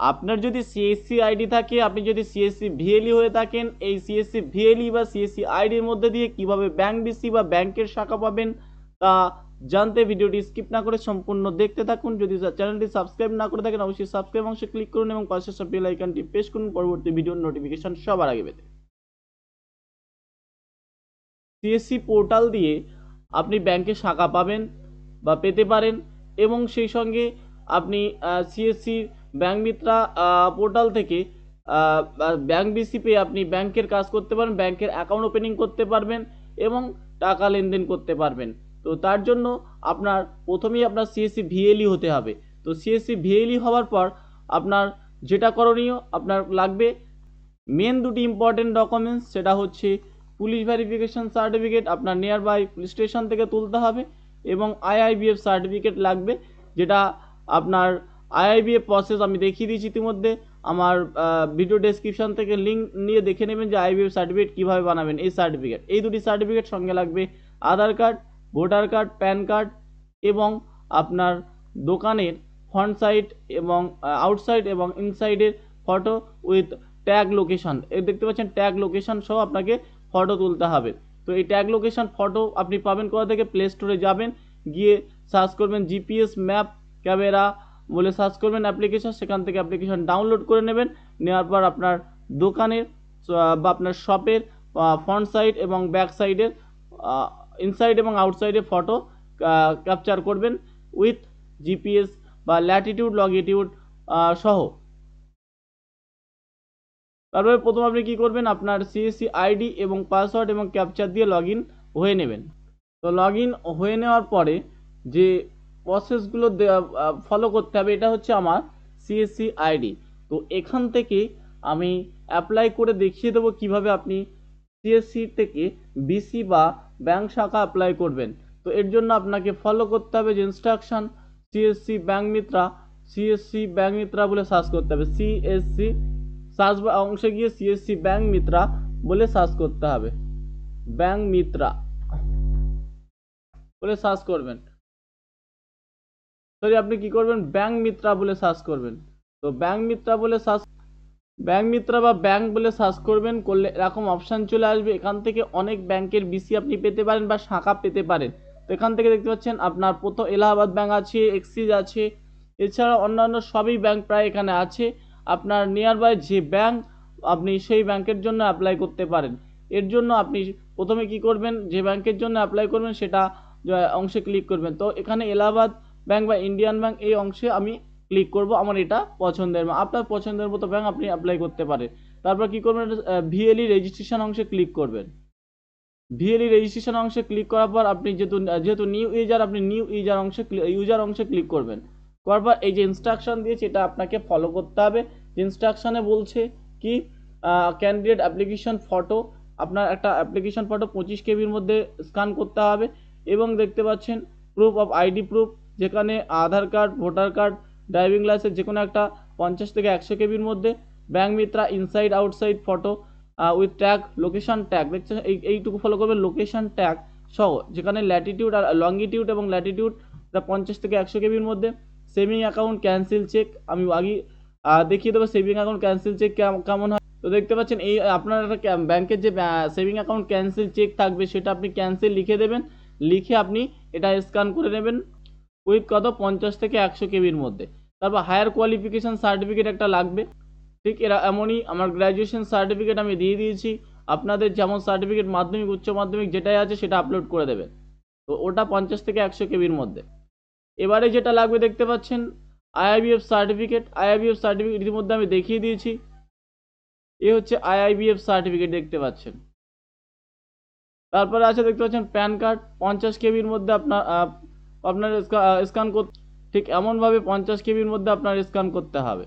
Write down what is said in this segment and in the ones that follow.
আপনার যদি CSC ID থাকে, আপনি যদি সিএসসি ভিএলই হয়ে থাকেন, এই সিএসসি ভিএলই বা সিএসসি আইডির মধ্যে দিয়ে কীভাবে ব্যাংক ডিসি বা ব্যাংকের শাখা পাবেন তা জানতে ভিডিওটি স্কিপ না করে সম্পূর্ণ দেখতে থাকুন। যদি চ্যানেলটি সাবস্ক্রাইব না করে থাকেন, অবশ্যই সাবস্ক্রাইব অংশে ক্লিক করুন এবং পাশে সব বেল আইকনটি প্রেস করুন। পরবর্তী ভিডিওর নোটিফিকেশন সবার আগে পেতে। সিএসসি পোর্টাল দিয়ে আপনি ব্যাংকে শাখা পাবেন বা পেতে পারেন এবং সেই সঙ্গে আপনি সিএসসি ব্যাংক মিত্রা পোর্টাল থেকে ব্যাংক বিসি পেয়ে আপনি ব্যাংকের কাজ করতে পারেন, ব্যাংকের অ্যাকাউন্ট ওপেনিং করতে পারবেন এবং টাকা লেনদেন করতে পারবেন। তো তার জন্য আপনার প্রথমেই আপনার সিএসসি ভিএলই হতে হবে। তো সিএসসি ভিএলই হওয়ার পর আপনার যেটা করণীয়, আপনার লাগবে মেন দুটি ইম্পর্টেন্ট ডকুমেন্টস সেটা হচ্ছে পুলিশ ভেরিফিকেশন সার্টিফিকেট আপনার নিয়ার বাই পুলিশ স্টেশন থেকে তুলতে হবে এবং আইআইবিএফ সার্টিফিকেট লাগবে, যেটা আপনার আইআইবিএফ প্রসেস আমি দেখিয়ে দিয়েছি ইতিমধ্যে। আমার ভিডিও ডেসক্রিপশন থেকে লিঙ্ক নিয়ে দেখে নেবেন যে আইবিএফ সার্টিফিকেট কীভাবে বানাবেন। এই সার্টিফিকেট এই দুটি সার্টিফিকেট সঙ্গে লাগবে Aadhaar card, voter card, pan card এবং আপনার দোকানের ফ্রন্ট সাইড এবং আউটসাইড এবং ইনসাইডের ফটো উইথ ট্যাগ লোকেশন এর দেখতে পাচ্ছেন ট্যাগ লোকেশন সহ আপনাকে ফটো তুলতে হবে। তো এই ট্যাগ লোকেশন ফটো আপনি পাবেন কোথা থেকে? প্লে স্টোরে যাবেন, গিয়ে সার্চ করবেন জিপিএস ম্যাপ ক্যামেরা বলে সার্চ করবেন অ্যাপ্লিকেশন সেখান থেকে অ্যাপ্লিকেশন ডাউনলোড করে নেবেন। নেওয়ার পর আপনার দোকানের বা আপনার শপের ফ্রন্ট সাইড এবং ব্যাক সাইডের ইনসাইড এবং আউটসাইডে ফটো ক্যাপচার করবেন উইথ জিপিএস বা ল্যাটিটিউড লঙ্গিটিউড সহ। তারপরে প্রথম আপনি কি করবেন? আপনার সিএসসি আইডি এবং পাসওয়ার্ড এবং ক্যাপচার দিয়ে লগ হয়ে নেবেন। তো লগ হয়ে নেওয়ার পরে যে প্রসেসগুলো ফলো করতে হবে, এটা হচ্ছে আমার সিএসসি আইডি তো এখান থেকে আমি অ্যাপ্লাই করে দেখিয়ে দেবো কীভাবে আপনি সিএসসি থেকে বিসি বা ব্যাংক শাখা অ্যাপ্লাই করবেন। তো এর জন্য আপনাকে ফলো করতে হবে যে instruction CSC bank Mitra CSC bank Mitra বলে সার্চ করতে হবে। সিএসসি সার্চ অংশে গিয়ে সিএসসি ব্যাংক মিত্রা বলে সার্চ করতে হবে। ব্যাংক মিত্রা বলে সার্চ করবেন। সরি, আপনি কি করবেন? ব্যাংক মিত্রা বলে সার্চ করবেন। তো ব্যাংক মিত্রা বলে সার্চ ব্যাংক মিত্রা বা ব্যাংক বলে সার্চ করবেন, করলে এরকম অপশান চলে আসবে। এখান থেকে অনেক ব্যাংকের বিসি আপনি পেতে পারেন বা শাখা পেতে পারেন। তো এখান থেকে দেখতে পাচ্ছেন, আপনার প্রথম এলাহাবাদ ব্যাংক আছে এক্সিস আছে। এছাড়া অন্যান্য সবই ব্যাংক প্রায় এখানে আছে। আপনার নিয়ার বাই যে ব্যাংক, আপনি সেই ব্যাংকের জন্য অ্যাপ্লাই করতে পারেন। এর জন্য আপনি প্রথমে কি করবেন? যে ব্যাংকের জন্য অ্যাপ্লাই করবেন, সেটা অংশে ক্লিক করবেন। তো এখানে এলাহাবাদ ব্যাংক বা ইন্ডিয়ান ব্যাংক এই অংশে আমি ক্লিক করব, আমার এটা পছন্দের। আপনার পছন্দের মতো ব্যাংক আপনি অ্যাপ্লাই করতে পারেন। তারপর কি করবেন? ভিএলই রেজিস্ট্রেশন অংশে ক্লিক করবেন। ভিএলই রেজিস্ট্রেশন অংশে ক্লিক করার পর আপনি যেহেতু যেহেতু নিউ ইউজার আপনি নিউ ইউজার অংশে ইউজার অংশে ক্লিক করবেন। করার পর এই যে ইনস্ট্রাকশন দিয়েছে, এটা আপনাকে ফলো করতে হবে। ইনস্ট্রাকশনে বলছে কি ক্যান্ডিডেট অ্যাপ্লিকেশন ফটো আপনার একটা অ্যাপ্লিকেশন ফটো পঁচিশ কেবির মধ্যে স্ক্যান করতে হবে এবং দেখতে পাচ্ছেন প্রুফ অফ আইডি প্রুফ যেখানে Aadhaar card, voter card, driving licence, যে কোনো একটা পঞ্চাশ থেকে একশো কেবির মধ্যে, bank Mitra inside outside photo with tag location tag দেখছেন? এই, এইটুকু ফলো করবেন লোকেশন ট্যাগ সহ, যেখানে ল্যাটিটিউড আর লঙ্গিটিউড এবং ল্যাটিটিউড পঞ্চাশ থেকে একশো কেবির মধ্যে সেভিং অ্যাকাউন্ট ক্যান্সেল চেক আমি আগে দেখিয়ে দেবো সেভিং অ্যাকাউন্ট ক্যান্সেল চেক কেমন হয়। তো দেখতে পাচ্ছেন, এই, আপনার একটা ব্যাংকের যে সেভিং অ্যাকাউন্ট ক্যান্সেল চেক থাকবে, সেটা আপনি ক্যান্সেল লিখে দেবেন, লিখে আপনি এটা স্ক্যান করে নেবেন। উইথ কত পঞ্চাশ থেকে একশো কেবির মধ্যে। তারপর হায়ার কোয়ালিফিকেশান সার্টিফিকেট একটা লাগবে। ঠিক এরা এমনই আমার গ্র্যাজুয়েশন সার্টিফিকেট আমি দিয়ে দিয়েছি। আপনাদের যেমন সার্টিফিকেট মাধ্যমিক, উচ্চ মাধ্যমিক যেটাই আছে সেটা আপলোড করে দেবেন। তো ওটা পঞ্চাশ থেকে একশো কেবির মধ্যে। এবারে যেটা লাগবে দেখতে পাচ্ছেন আইআইবিএফ সার্টিফিকেট আইআইবিএফ সার্টিফিকেট ইতিমধ্যে আমি দেখিয়ে দিয়েছি। এ হচ্ছে আইআইবিএফ সার্টিফিকেট দেখতে পাচ্ছেন। তারপরে আছে দেখতে পাচ্ছেন প্যান কার্ড। পঞ্চাশ কেবির মধ্যে আপনার আপনার স্ক্যান করতে ঠিক এমনভাবে পঞ্চাশ কেবির মধ্যে আপনার স্ক্যান করতে হবে।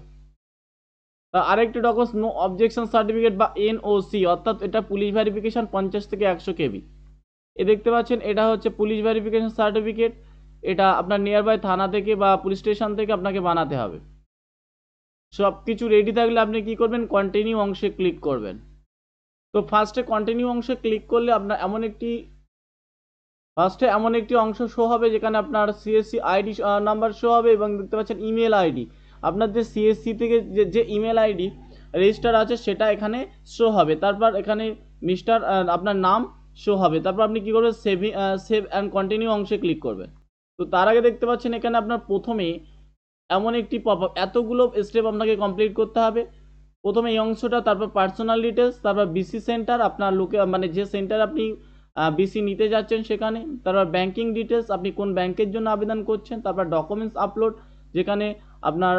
আরেকটি ডকুমেন্টস নো অবজেকশন সার্টিফিকেট বা এনওসি অর্থাৎ এটা পুলিশ ভেরিফিকেশন পঞ্চাশ থেকে একশো কেবি। এ দেখতে পাচ্ছেন, এটা হচ্ছে পুলিশ ভেরিফিকেশন সার্টিফিকেট এটা আপনার নিয়ার বাই থানা থেকে বা পুলিশ স্টেশন থেকে আপনাকে বানাতে হবে। সব কিছু রেডি থাকলে আপনি কি করবেন? কন্টিনিউ অংশে ক্লিক করবেন। তো ফার্স্টে কন্টিনিউ অংশে ক্লিক করলে আপনার এমন একটি ফার্স্টে এমন একটি অংশ শো হবে যেখানে আপনার সিএসসি আইডি নাম্বার শো হবে এবং দেখতে পাচ্ছেন ইমেল আইডি আপনার যে সিএসসি থেকে যে যে ইমেল আইডি রেজিস্টার আছে, সেটা এখানে শো হবে। তারপর এখানে মিস্টার আপনার নাম শো হবে। তারপর আপনি কী করবেন? সেভিং সেভ অ্যান্ড কন্টিনিউ অংশে ক্লিক করবেন। তো তার আগে দেখতে পাচ্ছেন এখানে আপনার প্রথমে এমন একটি পপ আপ এতগুলো স্টেপ আপনাকে কমপ্লিট করতে হবে। প্রথমে এই অংশটা, তারপর পার্সোনাল ডিটেলস তারপর বিসি সেন্টার আপনার লোকে মানে যে সেন্টার আপনি বিসি নিতে যাচ্ছেন সেখানে, তারপর ব্যাংকিং ডিটেলস আপনি কোন ব্যাংকের জন্য আবেদন করছেন, তারপর ডকুমেন্টস আপলোড যেখানে আপনার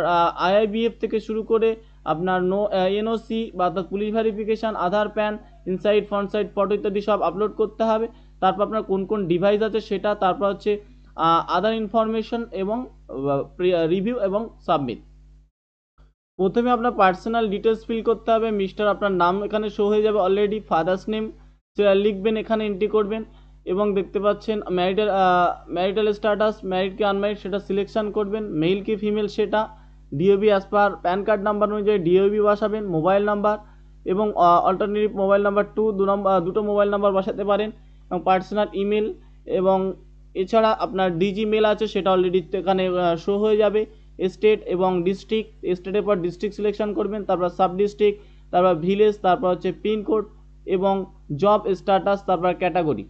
আইআইবিএফ থেকে শুরু করে আপনার নো এনওসি বা অর্থাৎ police verification Aadhaar pan inside front side photo ইত্যাদি সব আপলোড করতে হবে। তারপর আপনার কোন কোন ডিভাইস আছে সেটা, তারপর হচ্ছে আদার ইনফরমেশন এবং রিভিউ এবং সাবমিট প্রথমে আপনার পার্সোনাল ডিটেলস ফিল করতে হবে মিস্টার আপনার নাম এখানে শো হয়ে যাবে অলরেডি ফাদার্স নেম সেটা লিখবেন, এখানে এন্ট্রি করবেন এবং দেখতে পাচ্ছেন ম্যারিটাল ম্যারিটাল স্ট্যাটাস ম্যারিড কি আনম্যারিড সেটা সিলেকশন করবেন মেল কি ফিমেল সেটা DOB as per pan card number অনুযায়ী ডিওবি বসাবেন মোবাইল নাম্বার এবং অল্টারনেটিভ মোবাইল নাম্বার টু দু নম্বর দুটো মোবাইল নাম্বার বসাতে পারেন এবং পার্সোনাল ইমেল এবং এছাড়া আপনার ডিজি মেল আছে, সেটা অলরেডি এখানে শো হয়ে যাবে স্টেট এবং ডিস্ট্রিক্ট স্টেটের পর ডিস্ট্রিক্ট সিলেকশন করবেন, তারপর সাব ডিস্ট্রিক্ট তারপর ভিলেজ তারপর হচ্ছে পিনকোড এবং জব স্ট্যাটাস তারপর ক্যাটাগরি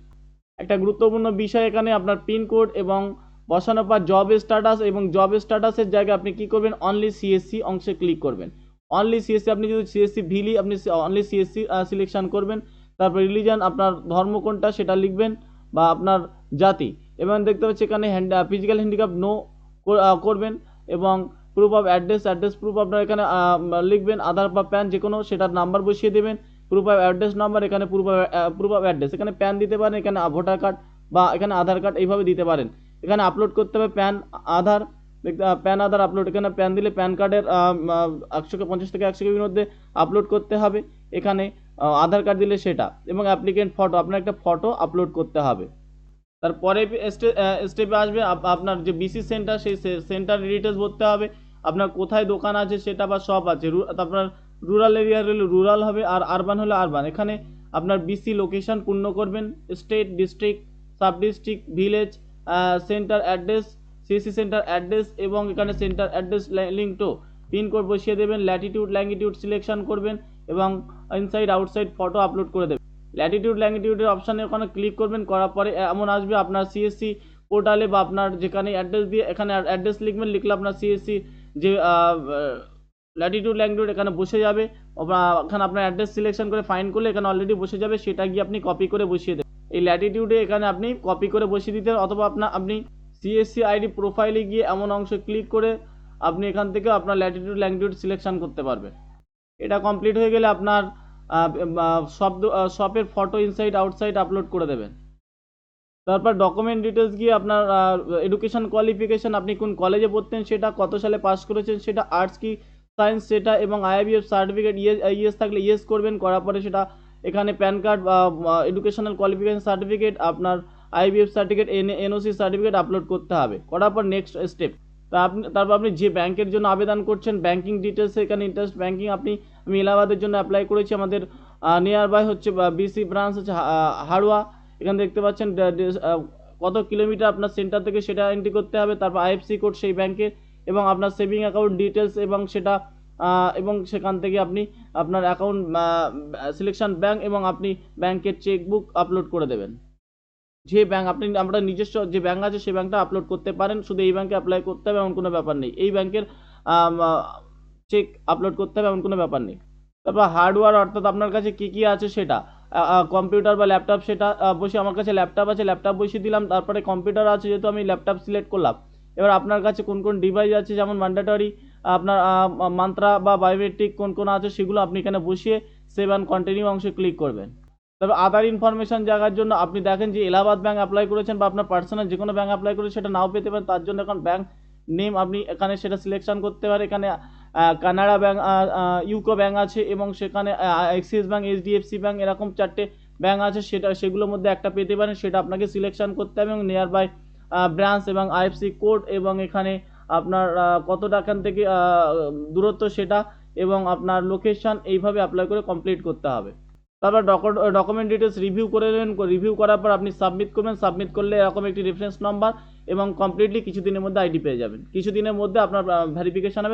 একটা গুরুত্বপূর্ণ বিষয় এখানে আপনার পিনকোড এবং বসানোর পর জব স্ট্যাটাস এবং জব স্ট্যাটাসের জায়গায় আপনি কী করবেন? অনলি সিএসসি অংশে ক্লিক করবেন। অনলি সিএসসি আপনি যদি সিএসসি ভিলি আপনি অনলি সিএসসি সিলেকশন করবেন, তারপর রিলিজন আপনার ধর্ম কোনটা সেটা লিখবেন বা আপনার জাতি। এবং দেখতে পাচ্ছি এখানে হ্যান্ড ফিজিক্যাল হ্যান্ডিক্যাপ নো করবেন এবং proof of address address proof আপনার এখানে লিখবেন, আধার বা প্যান যে কোনো সেটার নাম্বার বসিয়ে দেবেন। প্রুফ অফ অ্যাড্রেস নাম্বার এখানে proof of proof of address এখানে প্যান দিতে পারেন, এখানে ভোটার কার্ড বা এখানে আধার কার্ড এইভাবে দিতে পারেন। এখানে আপলোড করতে হবে pan Aadhaar pan Aadhaar upload এখানে প্যান দিলে প্যান কার্ডের একশো পঞ্চাশ থেকে একশো কেবির মধ্যে আপলোড করতে হবে। এখানে আধার কার্ড দিলে সেটা। এবং অ্যাপ্লিকেন্ট ফটো আপনার একটা ফটো আপলোড করতে হবে। তারপরে স্টেপে আসবে, আপ- আপনার যে বিসি সেন্টার সেই সেন্টার ডিটেলস ভরতে হবে। আপনার কোথায় দোকান আছে সেটা বা শপ আছে। আপনার রুরাল এরিয়া হলে রুরাল হবে আর আরবান হলে আরবান এখানে আপনার বিসি লোকেশন পূর্ণ করবেন state district sub district village centre address CSC centre address এবং এখানে centre address link to pincode বসিয়ে দেবেন ল্যাটিটিউড ল্যাঙ্গিটিউড সিলেকশন করবেন এবং ইনসাইড আউটসাইড ফটো আপলোড করে দেবেন। ল্যাটিটিউড ল্যাঙ্গিটিউডের অপশানে ওখানে ক্লিক করবেন, করার পরে এমন আসবে আপনার সিএসসি পোর্টালে বা আপনার যেখানে অ্যাড্রেস দিয়ে এখানে অ্যাড্রেস লিখবেন, লিখলে আপনার সিএসসি যে ল্যাটিটিউড ল্যাঙ্গিটিউড এখানে বসে যাবে। এখানে আপনার অ্যাড্রেস সিলেকশন করে ফাইন করলে এখানে অলরেডি বসে যাবে। সেটা গিয়ে আপনি কপি করে বসিয়ে দেবেন। এই ল্যাটিটিউডে এখানে আপনি কপি করে বসিয়ে দিতে অথবা আপনার, আপনি সিএসসি আইডি প্রোফাইলে গিয়ে এমন অংশে ক্লিক করে আপনি এখান থেকে আপনার ল্যাটিটিউড ল্যাঙ্গিটিউড সিলেকশন করতে পারবেন। এটা কমপ্লিট হয়ে গেলে আপনার শব্দ শপের ফটো ইনসাইড আউটসাইড আপলোড করে দেবেন। তারপর ডকুমেন্ট ডিটেলস গিয়ে আপনার এডুকেশন কোয়ালিফিকেশন আপনি কোন কলেজে পড়তেন, সেটা কত সালে পাস করেছেন, সেটা আর্টস কি সায়েন্স সেটা এবং আইবিএফ সার্টিফিকেট ইয়েস ইয়েস থাকলে ইয়েস করবেন, করার পরে সেটা এখানে প্যান কার্ড বা এডুকেশনাল কোয়ালিফিকেশন সার্টিফিকেট আপনার IBF certificate N NOC certificate upload করতে হবে। করার পর নেক্সট স্টেপ তা আপনি, তারপর আপনি যে ব্যাংকের জন্য আবেদন করছেন ব্যাংকিং ডিটেলস এখানে ইন্টারেস্ট ব্যাংকিং আপনি আমি এলাহাবাদের জন্য অ্যাপ্লাই করেছি। আমাদের নিয়ার বাই হচ্ছে বিসি ব্রাঞ্চ হচ্ছে হাড়োয়া। এখানে দেখতে পাচ্ছেন কত কিলোমিটার আপনার সেন্টার থেকে সেটা এন্ট্রি করতে হবে। তারপর আইএফসি কোড সেই ব্যাংকের এবং আপনার সেভিং অ্যাকাউন্ট ডিটেলস এবং সেটা এবং সেখান থেকে আপনি আপনার অ্যাকাউন্ট সিলেকশন ব্যাঙ্ক এবং আপনি ব্যাংকের চেকবুক আপলোড করে দেবেন। যে ব্যাঙ্ক আপনি, আমরা নিজস্ব যে ব্যাঙ্ক আছে সেই ব্যাঙ্কটা আপলোড করতে পারেন, শুধু এই ব্যাঙ্কে অ্যাপ্লাই করতে হবে এমন কোনো ব্যাপার নেই। এই ব্যাংকের চেক আপলোড করতে হবে এমন কোনো ব্যাপার নেই। তারপর হার্ডওয়্যার অর্থাৎ আপনার কাছে কী কী আছে সেটা কম্পিউটার বা ল্যাপটপ সেটা বসে আমার কাছে ল্যাপটপ আছে ল্যাপটপ বসিয়ে দিলাম, তারপরে কম্পিউটার আছে যেহেতু আমি ল্যাপটপ সিলেক্ট করলাম। এবার আপনার কাছে কোন কোন ডিভাইস আছে? যেমন ম্যান্ডেটরি আপনার মান্ত্রা বা বায়োমেট্রিক কোন কোন আছে সেগুলো আপনি এখানে বসিয়ে সেভ অ্যান্ড কন্টিনিউ অংশে ক্লিক করবেন। তবে আদার ইনফরমেশন জায়গার জন্য আপনি দেখেন যে এলাহাবাদ ব্যাঙ্ক অ্যাপ্লাই করেছেন বা আপনার পার্সোনাল যে কোনো ব্যাঙ্ক অ্যাপ্লাই করেছেন সেটা নাও পেতে পারেন। তার জন্য এখন ব্যাঙ্ক নেম আপনি এখানে সেটা সিলেকশন করতে পারেন। এখানে কানাড়া ব্যাঙ্ক ইউকো ব্যাঙ্ক আছে এবং সেখানে এক্সিস ব্যাংক এইচডিএফসি ব্যাঙ্ক এরকম চারটে ব্যাঙ্ক আছে। সেটা, সেগুলোর মধ্যে একটা পেতে পারেন। সেটা আপনাকে সিলেকশন করতে হবে এবং নিয়ার বাই ব্রাঞ্চ এবং আইএফসি কোড এবং এখানে আপনার কত টাকান থেকে দূরত্ব সেটা এবং আপনার লোকেশান এইভাবে অ্যাপ্লাই করে কমপ্লিট করতে হবে। তারপর ডকুমেন্ট ডিটেলস রিভিউ করে নেবেন রিভিউ করার পর আপনি সাবমিট করবেন। সাবমিট করলে এরকম একটি রেফারেন্স নাম্বার এবং কমপ্লিটলি কিছুদিনের মধ্যে আইডি পেয়ে যাবেন। কিছুদিনের মধ্যে আপনার ভেরিফিকেশন হবে।